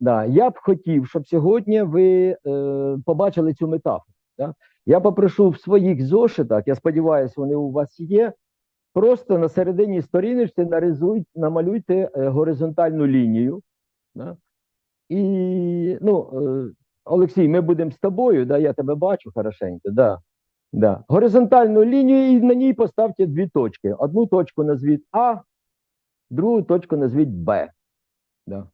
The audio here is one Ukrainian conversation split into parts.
да, я б хотів, щоб сьогодні ви е, побачили цю метафору. Да? Я попрошу в своїх зошитах, я сподіваюся, вони у вас є. Просто на середині сторіночки намалюйте е, горизонтальну лінію. Да? І, ну, е, Олексій, ми будемо з тобою, да, я тебе бачу хорошенько. Да, да. Горизонтальну лінію і на ній поставте дві точки. Одну точку назвіть А, другу точку назвіть Б. Да.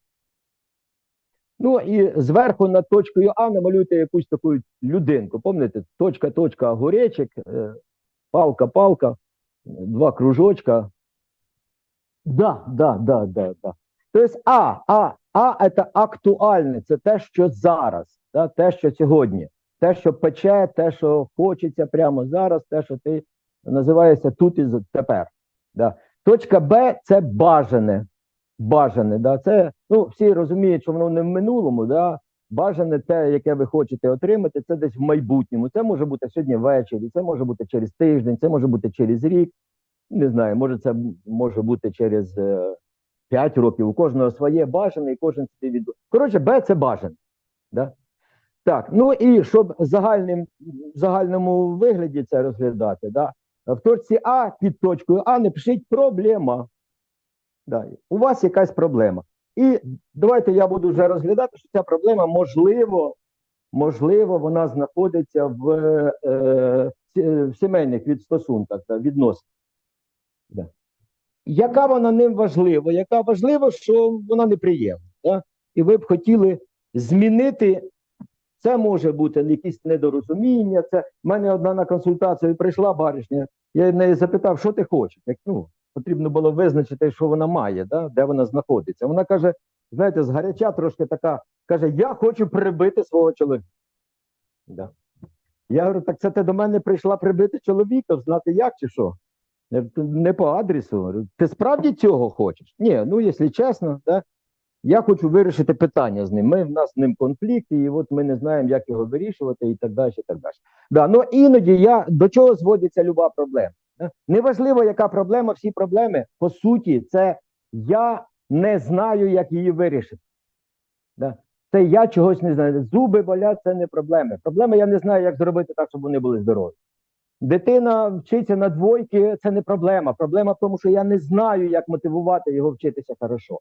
Ну і зверху над точкою А намалюйте якусь таку людинку. Пам'ятаєте, точка, точка, огуречик, е, палка, палка, два кружочка. Да, да, да, да, да. Тобто А, А, А це актуальне, це те, що зараз, да, те, що сьогодні, те, що пече, те, що хочеться прямо зараз, те, що ти називаєшся тут і тепер. Да. Точка Б це бажане. Бажане, да, це ну всі розуміють, що воно не в минулому, да. Бажане те, яке ви хочете отримати, це десь в майбутньому. Це може бути сьогодні ввечері, це може бути через тиждень, це може бути через рік. Не знаю, може це може бути через е, 5 років. У кожного своє бажане, і кожен собі від. Коротше, Б це бажане. Да? Так, ну і щоб загальним, в загальному вигляді це розглядати, да? в точці А під точкою А напишіть проблема. Да. У вас якась проблема. І давайте я буду вже розглядати, що ця проблема можливо, можливо, вона знаходиться в, е, в сімейних відстосунках, відносинах. Да. Яка вона ним важлива? Яка важлива, що вона неприємна. Да? І ви б хотіли змінити. Це може бути якісь недорозуміння. Це в мене одна на консультацію прийшла баришня. Я в неї запитав, що ти хочеш. Як, ну, потрібно було визначити, що вона має, да? де вона знаходиться. Вона каже: знаєте, згаряча трошки така, каже: Я хочу прибити свого чоловіка. Да. Я говорю, так це ти до мене прийшла прибити чоловіка, знати як чи що? Не по адресу. Ти справді цього хочеш? Ні, ну якщо чесно, да, я хочу вирішити питання з ним. Ми в нас з ним конфлікт, і от ми не знаємо, як його вирішувати, і так далі. і так далі. Да, ну іноді я до чого зводиться люба проблема. Неважливо, яка проблема, всі проблеми, по суті, це я не знаю, як її вирішити. Це я чогось не знаю. Зуби болять, це не проблеми. Проблема, я не знаю, як зробити так, щоб вони були здорові. Дитина вчиться на двойки, це не проблема. Проблема в тому, що я не знаю, як мотивувати його вчитися хорошо.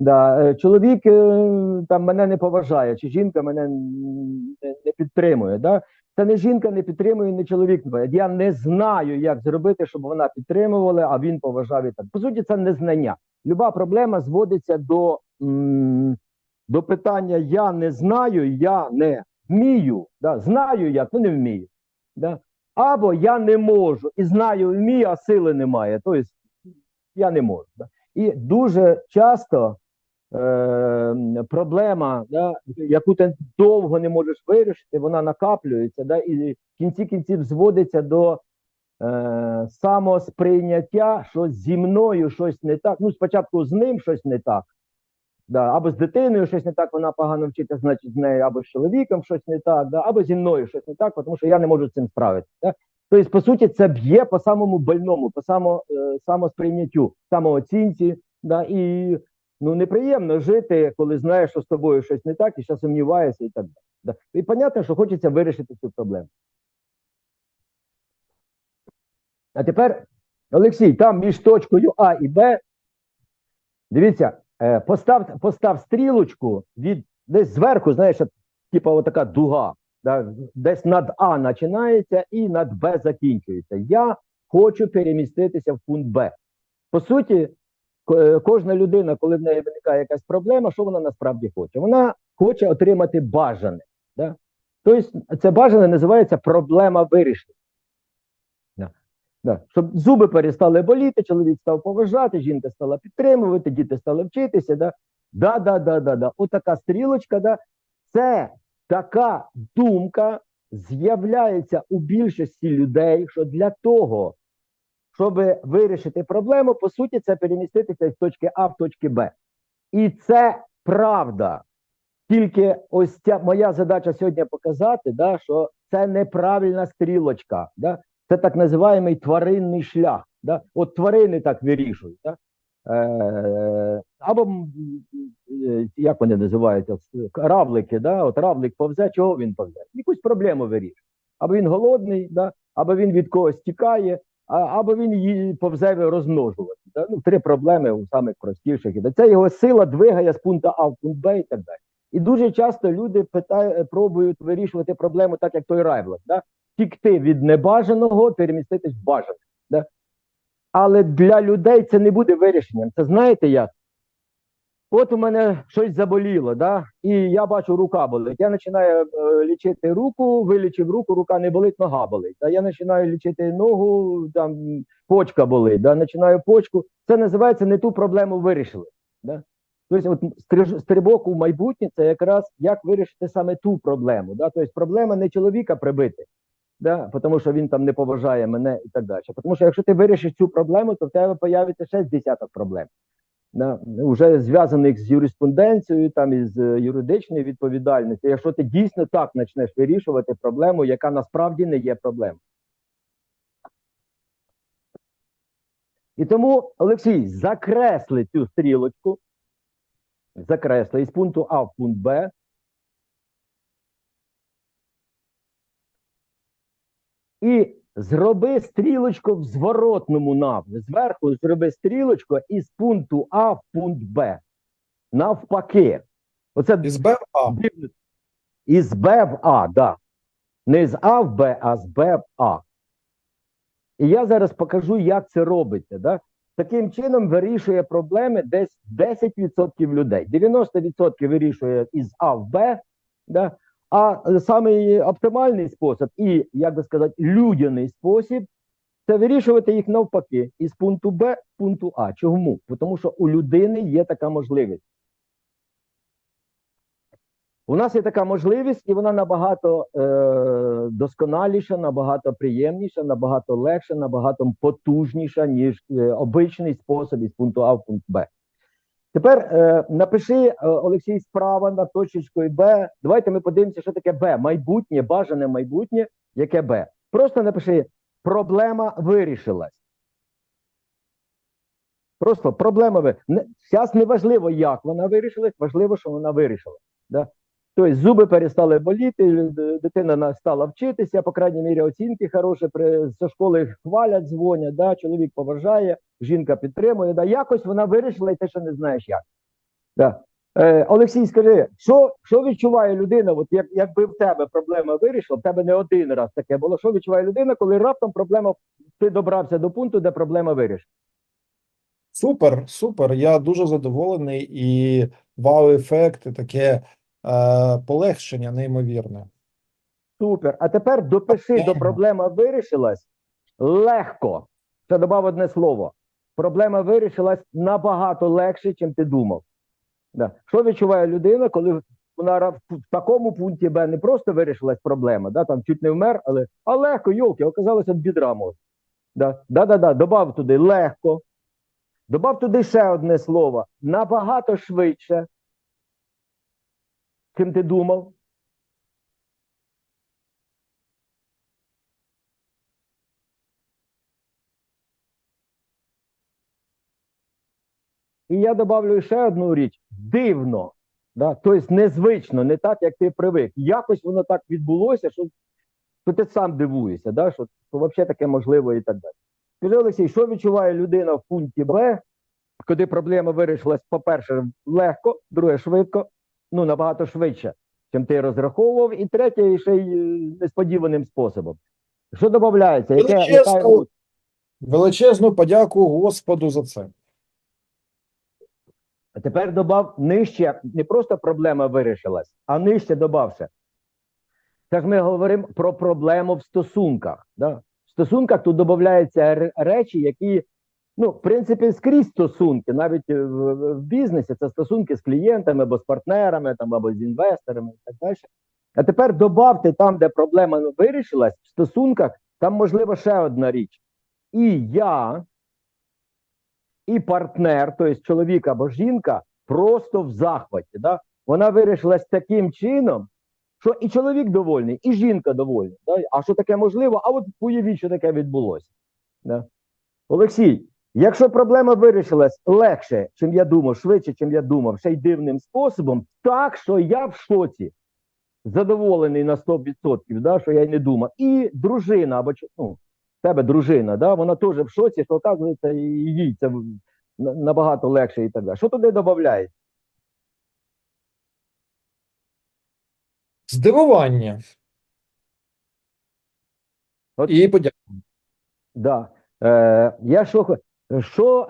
Да, е, Чоловік е, там мене не поважає, чи жінка мене не, не підтримує. Да? Це не жінка не підтримує, не чоловік. Я не знаю, як зробити, щоб вона підтримувала, а він поважав і так. По суті, це незнання. Люба проблема зводиться до до питання: я не знаю, я не вмію. Да? Знаю як, ну не вмію. Да? Або я не можу і знаю, вмію, а сили немає. Тобто я не можу. Да? І дуже часто е, проблема, да, яку ти довго не можеш вирішити, вона накаплюється, да, і в кінці кінців зводиться до е, самосприйняття, що зі мною щось не так. Ну, спочатку з ним щось не так. Да, Або з дитиною щось не так, вона погано вчиться, значить з нею, або з чоловіком щось не так, да, або зі мною щось не так, тому що я не можу з цим справитися. Да. Тобто, по суті, це б'є по самому больному, по само, е, самосприйняттю, самооцінці. Да, І ну, неприємно жити, коли знаєш, що з тобою щось не так, і ще сумніваєшся і так далі. І зрозуміло, що хочеться вирішити цю проблему. А тепер, Олексій, там між точкою А і Б, дивіться, е, постав постав стрілочку від десь зверху, знаєш, типу отака дуга. Да, десь над А починається і над Б закінчується. Я хочу переміститися в пункт Б. По суті, кожна людина, коли в неї виникає якась проблема, що вона насправді хоче? Вона хоче отримати бажане. Да? Тобто, це бажане називається проблема вирішення. Да. Щоб зуби перестали боліти, чоловік став поважати, жінка стала підтримувати, діти стали вчитися. Да, да, да, да, да, да. Отака стрілочка, да. це така думка з'являється у більшості людей, що для того, щоб вирішити проблему, по суті, це переміститися з точки А в точки Б. І це правда. Тільки ось ця моя задача сьогодні показати, да, що це неправильна стрілочка. Да? Це так називаємий тваринний шлях. Да? От тварини так вирішують. Да? Е, або е, як вони називаються? Равлики, да? От равлик повзе, чого він повзе? Якусь проблему вирішує. Або він голодний, да? або він від когось тікає, або він її повзе розмножувати. Ну, три проблеми у самих простіших. Це його сила двигає з пункту А в пункт Б і так далі. І дуже часто люди питають, пробують вирішувати проблему так, як той райблок. Да? Тікти від небажаного, переміститись в бажане. Да? Але для людей це не буде вирішенням. Це знаєте як? От у мене щось заболіло, да? і я бачу, рука болить. Я починаю е, лічити руку, вилічив руку, рука не болить, нога болить. Да? Я починаю лічити ногу, там почка болить, да? починаю почку. Це називається не ту проблему вирішили. Да? Тобто, от стрибок у майбутнє це якраз як вирішити саме ту проблему. Да? Тобто проблема не чоловіка прибити, да? тому що він там не поважає мене і так далі. Тому що якщо ти вирішиш цю проблему, то в тебе появиться ще десяток проблем. Да? Вже зв'язаних з юриспонденцією, там із е, юридичною відповідальністю, якщо ти дійсно так почнеш вирішувати проблему, яка насправді не є проблемою. І тому, Олексій, закресли цю стрілочку, закресли із пункту А в пункт Б. І зроби стрілочку в зворотному напрямку. Зверху зроби стрілочку із пункту А в пункт Б. Навпаки. Оце Із Б в А. Із Б в А, да. Не з А в Б, а з Б в А. І я зараз покажу, як це робиться. Да? Таким чином вирішує проблеми десь 10% людей. 90% вирішує із А в Б, да? А е, самий оптимальний спосіб і, як би сказати, людяний спосіб це вирішувати їх навпаки із пункту Б пункту А. Чому? Тому що у людини є така можливість. У нас є така можливість, і вона набагато е, досконаліша, набагато приємніша, набагато легша, набагато потужніша, ніж е, обичний спосіб із пункту А в пункт Б. Тепер е, напиши, е, Олексій, справа над точечкою Б. Давайте ми подивимося, що таке Б. Майбутнє, бажане майбутнє, яке Б. Просто напиши, проблема вирішилась. Просто проблема ви. Зараз не важливо, як вона вирішилась, важливо, що вона вирішилась. Да? Тобто зуби перестали боліти, дитина стала вчитися, по крайній мірі оцінки хороші, при, зі школи хвалять, дзвонять, да? чоловік поважає, жінка підтримує. Да? Якось вона вирішила і ти ще не знаєш як. Да. Е, Олексій, скажи, що, що відчуває людина, от як, якби в тебе проблема вирішила, в тебе не один раз таке було, що відчуває людина, коли раптом проблема, ти добрався до пункту, де проблема вирішена? Супер, супер. Я дуже задоволений і вау-ефект, і таке е, полегшення неймовірне. Супер. А тепер допиши до проблема вирішилась легко. Ще додав одне слово. Проблема вирішилась набагато легше, чим ти думав. Да. Що відчуває людина, коли вона в такому пункті Б не просто вирішилась проблема, да, там чуть не вмер, але а легко, йолки, оказалося бідра може. Да. Да-да-да, добав туди легко. Добав туди ще одне слово. Набагато швидше, чим ти думав. І я добавлю ще одну річ: дивно, да? тобто незвично, не так, як ти привик. Якось воно так відбулося, що, що ти сам дивуєшся, да? що, що взагалі таке можливо і так далі. Скажи, Олексій, що відчуває людина в пункті Б, коли проблема вирішилась, по-перше, легко, друге, швидко, ну набагато швидше, чим ти розраховував, і третє, ще й е, несподіваним способом. Що додається? Яке, яка... Величезну, величезну подяку Господу за це. А тепер добав нижче, не просто проблема вирішилась, а нижче добався. Ж ми говоримо про проблему в стосунках. Да? В стосунках тут додаються речі, які, ну, в принципі, скрізь стосунки, навіть е, в, в- бізнесі це стосунки з клієнтами або з партнерами, там, або з інвесторами і так далі. А тепер добавте там, де проблема вирішилась, в стосунках, там можливо ще одна річ. І я, і партнер, тобто чоловік або жінка, просто в захваті. Да? Вона вирішилась таким чином, що і чоловік довольний, і жінка довольна. Да? А що таке можливо? А от уявіть, що таке відбулося. Да? Олексій, Якщо проблема вирішилась легше, чим я думав, швидше, чим я думав, ще й дивним способом, так що я в шоці, задоволений на 100%, да, що я й не думав. І дружина, або ну, тебе дружина, да, вона теж в шоці, що оказується, їй це набагато легше і так далі. Що туди додається? Здивування. От- І подяка. Да. Е, я що, що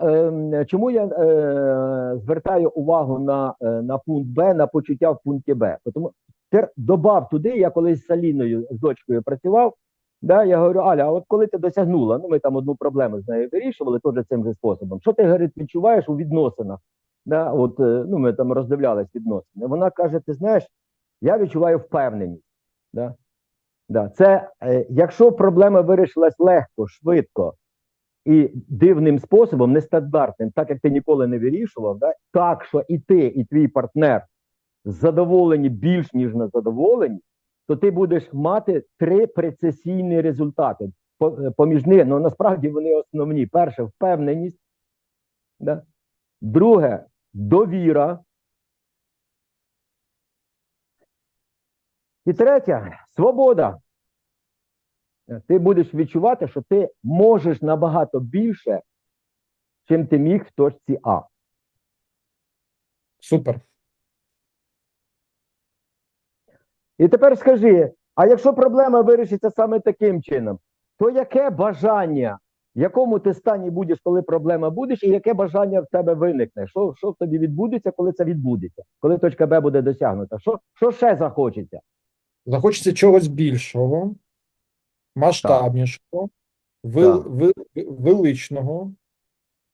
е, чому я е, звертаю увагу на, е, на пункт Б, на почуття в пункті Б? Тому тепер добав туди, я колись з Аліною з дочкою працював. Да, я говорю, Аля, а от коли ти досягнула, ну ми там одну проблему з нею вирішували, теж цим же способом. Що ти говорить, відчуваєш у відносинах? Да, от, е, ну, ми там роздивлялись відносини. Вона каже: ти знаєш, я відчуваю впевненість. Да? Да, це е, якщо проблема вирішилась легко, швидко і дивним способом, нестандартним, так як ти ніколи не вирішував, да, так що і ти, і твій партнер задоволені більш ніж не задоволені, то ти будеш мати три прецесійні результати. Е, Поміж ними, ну насправді вони основні. Перше впевненість, да? друге довіра. І третє свобода. Е, Ти будеш відчувати, що ти можеш набагато більше, чим ти міг в точці А. Супер. І тепер скажи: а якщо проблема вирішиться саме таким чином, то яке бажання, в якому ти стані будеш, коли проблема будеш, і яке бажання в тебе виникне? Що, що в тобі відбудеться, коли це відбудеться? Коли точка Б буде досягнута? Що, що ще захочеться? Захочеться чогось більшого, масштабнішого, вел- вел- величного,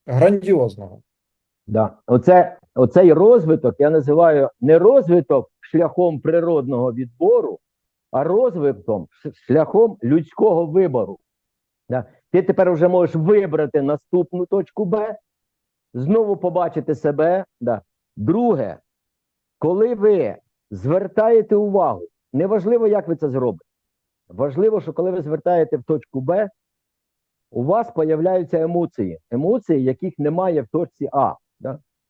грандіозного. Да. Оце, оцей розвиток я називаю не розвиток шляхом природного відбору, а розвитком шляхом людського вибору. Ти тепер вже можеш вибрати наступну точку Б, знову побачити себе. Да. Друге, коли ви звертаєте увагу, неважливо, як ви це зробите. Важливо, що коли ви звертаєте в точку Б, у вас появляються емоції, емоції, яких немає в точці А.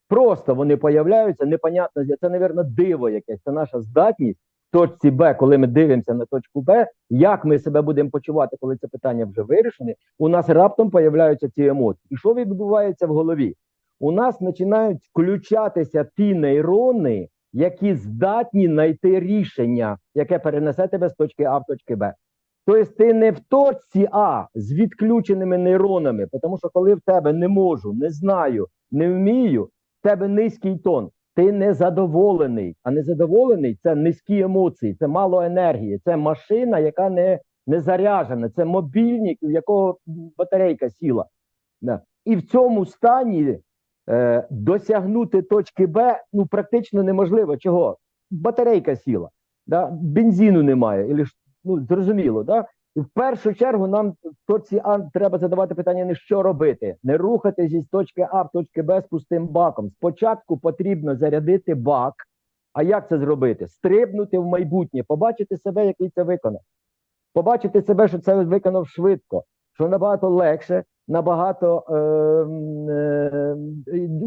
Просто вони появляються, непонятно, це, мабуть, диво якесь. Це наша здатність в точці Б, коли ми дивимося на точку Б, як ми себе будемо почувати, коли це питання вже вирішене, у нас раптом появляються ці емоції. І що відбувається в голові? У нас починають включатися ті нейрони, які здатні знайти рішення, яке перенесе тебе з точки А в точки Б. Тобто ти не в точці А з відключеними нейронами, тому що коли в тебе не можу, не знаю, не вмію, в тебе низький тон, ти незадоволений. А незадоволений це низькі емоції, це мало енергії, це машина, яка не, не заряджена, це мобільник, у якого батарейка сіла. І в цьому стані е, досягнути точки Б ну, практично неможливо. Чого? Батарейка сіла, да? бензину немає. Ну зрозуміло, да? В першу чергу нам в точці треба задавати питання не що робити, не рухатися з точки А в точки Б з пустим баком. Спочатку потрібно зарядити бак. А як це зробити? Стрибнути в майбутнє, побачити себе, який це виконав. Побачити себе, що це виконав швидко, що набагато легше, набагато е, е,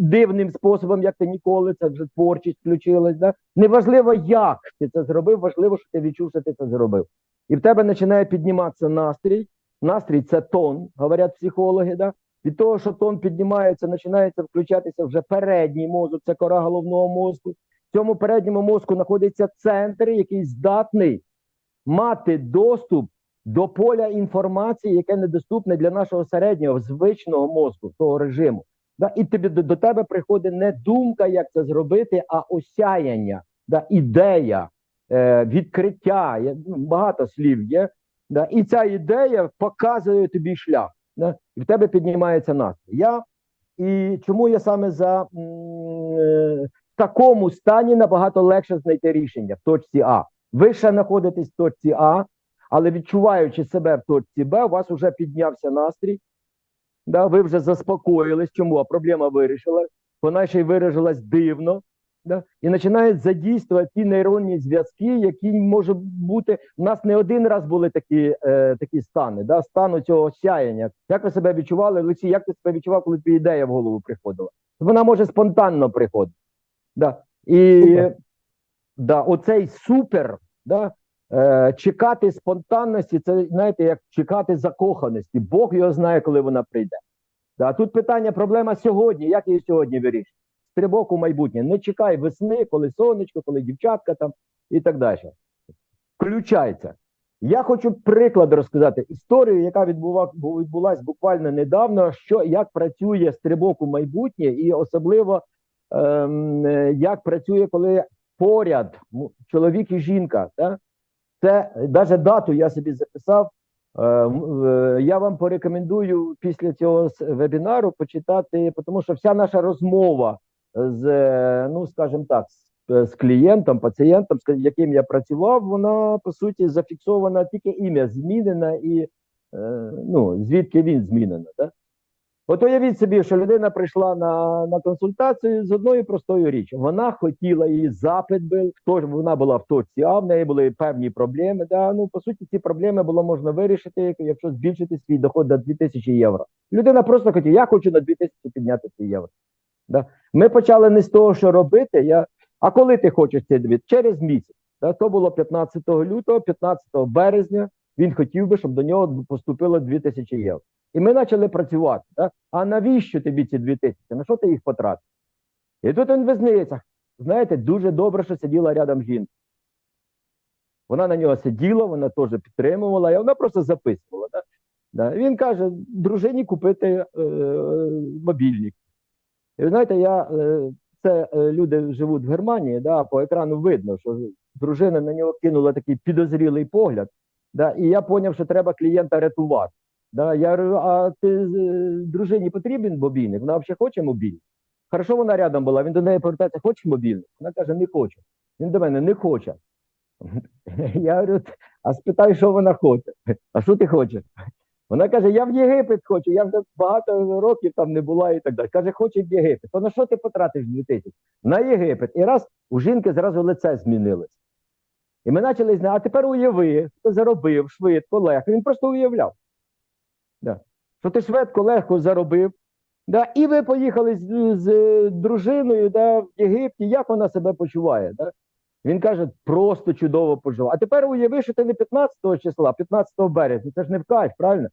дивним способом, як ти ніколи, це вже творчість включилась. Да? Неважливо, як ти це зробив, важливо, що ти відчув, що ти це зробив. І в тебе починає підніматися настрій. Настрій це тон, говорять психологи. Да? Від того, що тон піднімається, починається включатися вже передній мозок, це кора головного мозку. В цьому передньому мозку знаходиться центр, який здатний мати доступ до поля інформації, яке недоступне для нашого середнього звичного мозку, того режиму. Да? І тобі до, тебе приходить не думка, як це зробити, а осяяння, да? ідея, відкриття. Ну, багато слів є. І ця ідея показує тобі шлях. І в тебе піднімається настрій. Я, і чому я саме за е, в такому стані набагато легше знайти рішення в точці А. Ви ще знаходитесь в точці А, але відчуваючи себе в точці Б, у вас вже піднявся настрій. Да, ви вже заспокоїлись. Чому? А проблема вирішила. Вона ще й виражилась дивно. Да? І починають задійствувати ті нейронні зв'язки, які може бути. У нас не один раз були такі, е, такі стани, да? стану цього сяяння. Як ви себе відчували, Олексій, як ти себе відчував, коли тобі ідея в голову приходила? Вона може спонтанно приходити. Да? І Супер. да, оцей супер, да, е, чекати спонтанності, це знаєте, як чекати закоханості. Бог його знає, коли вона прийде. Да, тут питання, проблема сьогодні. Як її сьогодні вирішити? Стрибок у майбутнє. Не чекай весни, коли сонечко, коли дівчатка там і так далі. Включається. Я хочу приклад розказати історію, яка відбула, відбулася буквально недавно, що як працює стрибок у майбутнє, і особливо ем, е, як працює, коли поряд чоловік і жінка. Да? Це навіть дату я собі записав. Е, е, Я вам порекомендую після цього вебінару почитати, тому що вся наша розмова з, е, ну скажімо так, е, з клієнтом, пацієнтом, з яким я працював, вона по суті зафіксована тільки ім'я змінена і е, ну, звідки він змінено. Да? От уявіть собі, що людина прийшла на, на консультацію з одною простою річчю. Вона хотіла її запит був, хто ж вона була в точці А, в неї були певні проблеми. Да? Ну, по суті, ці проблеми було можна вирішити, якщо збільшити свій доход до 2000 євро. Людина просто хотіла, я хочу на 2000 підняти ці євро. Да? Ми почали не з того, що робити. Я... А коли ти хочеш цей дві? Через місяць. Да? То було 15 лютого, 15 березня. Він хотів би, щоб до нього поступило 2000 євро. І ми почали працювати. Да? А навіщо тобі ці 2000? На що ти їх потратив? І тут він визнається. Знаєте, дуже добре, що сиділа рядом жінка. Вона на нього сиділа, вона теж підтримувала, і вона просто записувала. Да? Да. Він каже: дружині купити е, мобільник. І ви знаєте, я, е, це е, люди живуть в Германії, да, по екрану видно, що дружина на нього кинула такий підозрілий погляд. Да, і я зрозумів, що треба клієнта рятувати. Да, я говорю, а ти е, дружині потрібен мобільник? Вона взагалі хоче мобільник? Хорошо, вона рядом була, він до неї повертається, хочеш мобільник? Вона каже, не хочу. Він до мене не хоче. Я говорю, а спитай, що вона хоче. А що ти хочеш? Вона каже: Я в Єгипет хочу, я вже багато років там не була і так далі. Каже, хоче в Єгипет. То на що ти потратиш 2000? На Єгипет. І раз у жінки зразу лице змінилось. І ми почали знати, а тепер уяви, хто заробив швидко, легко. Він просто уявляв. Да. Що ти швидко, легко заробив. Да. І ви поїхали з, з дружиною да, в Єгипті, як вона себе почуває. Да? Він каже, просто чудово поживає. А тепер уяви, що ти не 15 числа, а 15 березня. Це ж не в кайф, правильно?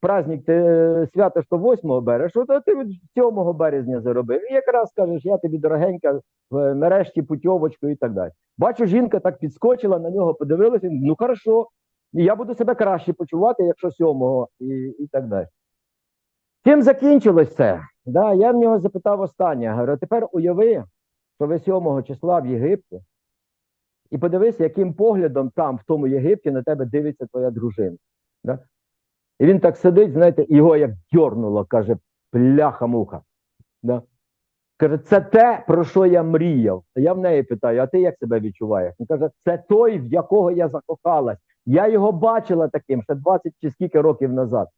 Праздник ти е, свято, що 8 березня, то ти від 7 березня заробив. І якраз кажеш, я тобі дорогенька, нарешті путьовочку і так далі. Бачу, жінка так підскочила, на нього подивилася, ну хорошо, я буду себе краще почувати, якщо 7 і, і так далі. Чим закінчилось це? Да, я в нього запитав останнє. Говорю, «А тепер уяви, що ви 7 числа в Єгипті, і подивись, яким поглядом там, в тому Єгипті, на тебе дивиться твоя дружина. Да? І він так сидить, знаєте, його як дьорнуло, каже, пляха-муха. Да? Каже, це те, про що я мріяв. Я в неї питаю, а ти як себе відчуваєш? Він каже, це той, в якого я закохалась. Я його бачила таким ще 20 чи скільки років назад.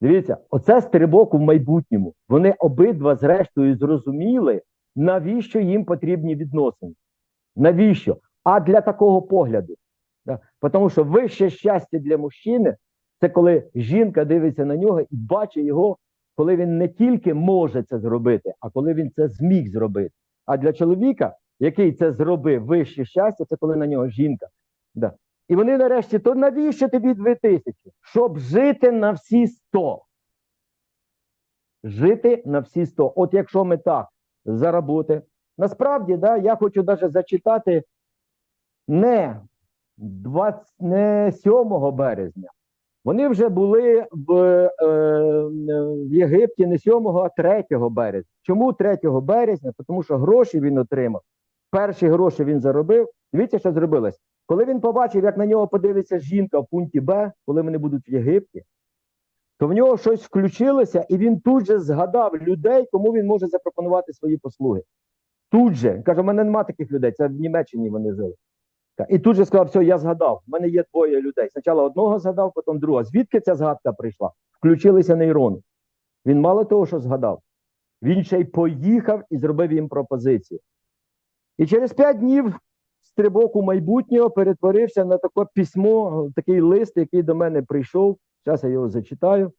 Дивіться, оце стрибок у майбутньому. Вони обидва, зрештою, зрозуміли, навіщо їм потрібні відносини. Навіщо? А для такого погляду. Тому що вище щастя для мужчини це коли жінка дивиться на нього і бачить його, коли він не тільки може це зробити, а коли він це зміг зробити. А для чоловіка, який це зробив, вище щастя, це коли на нього жінка. Да. І вони нарешті, то навіщо тобі дві тисячі? Щоб жити на всі сто. Жити на всі сто. От якщо ми так заработаємо. Насправді, да, я хочу навіть зачитати не, 20, не 7 березня. Вони вже були в, е, в Єгипті не 7, а 3 березня. Чому 3 березня? Тому що гроші він отримав. Перші гроші він заробив. Дивіться, що зробилось. Коли він побачив, як на нього подивиться жінка в пункті Б, коли вони будуть в Єгипті, то в нього щось включилося, і він тут же згадав людей, кому він може запропонувати свої послуги. Тут же каже: у мене нема таких людей. Це в Німеччині вони жили. І тут же сказав, все, я згадав. в мене є двоє людей. Спочатку одного згадав, потім другого. Звідки ця згадка прийшла? Включилися нейрони. Він мало того, що згадав. Він ще й поїхав і зробив їм пропозицію. І через п'ять днів стрибок у майбутнього перетворився на таке письмо, такий лист, який до мене прийшов. Зараз я його зачитаю.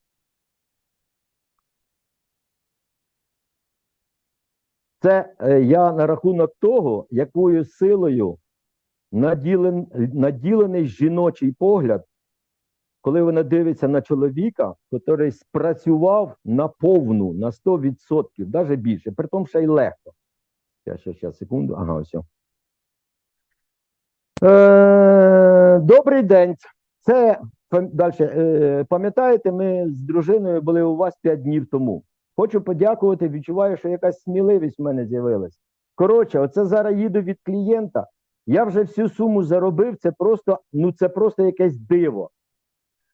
Це е, я на рахунок того, якою силою наділен, наділений жіночий погляд, коли вона дивиться на чоловіка, який спрацював на повну, на 100%, навіть більше, при тому ще й легко. Я ще, ще секунду. Ага, все. Е, добрий день. Це далі. Е, пам'ятаєте, ми з дружиною були у вас 5 днів тому. Хочу подякувати. Відчуваю, що якась сміливість в мене з'явилась. Коротше, оце зараз їду від клієнта. Я вже всю суму заробив. Це просто, ну це просто якесь диво.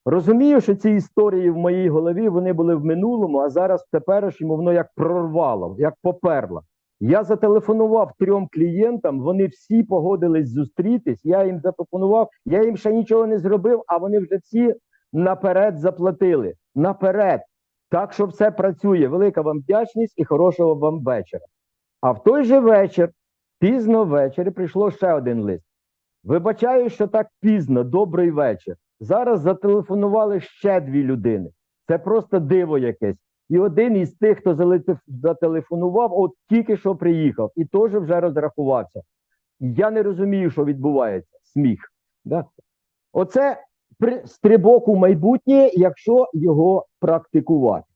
Розумію, що ці історії в моїй голові вони були в минулому, а зараз в теперішньому воно як прорвало, як поперло. Я зателефонував трьом клієнтам, вони всі погодились зустрітись. Я їм запропонував, я їм ще нічого не зробив, а вони вже всі наперед заплатили. Наперед. Так що все працює. Велика вам вдячність і хорошого вам вечора. А в той же вечір, пізно ввечері, прийшло ще один лист. Вибачаю, що так пізно, добрий вечір. Зараз зателефонували ще дві людини. Це просто диво якесь. І один із тих, хто зателефонував, от тільки що приїхав, і теж вже розрахувався. Я не розумію, що відбувається. Сміх. Да? Оце стрибок у майбутнє, якщо його практикувати.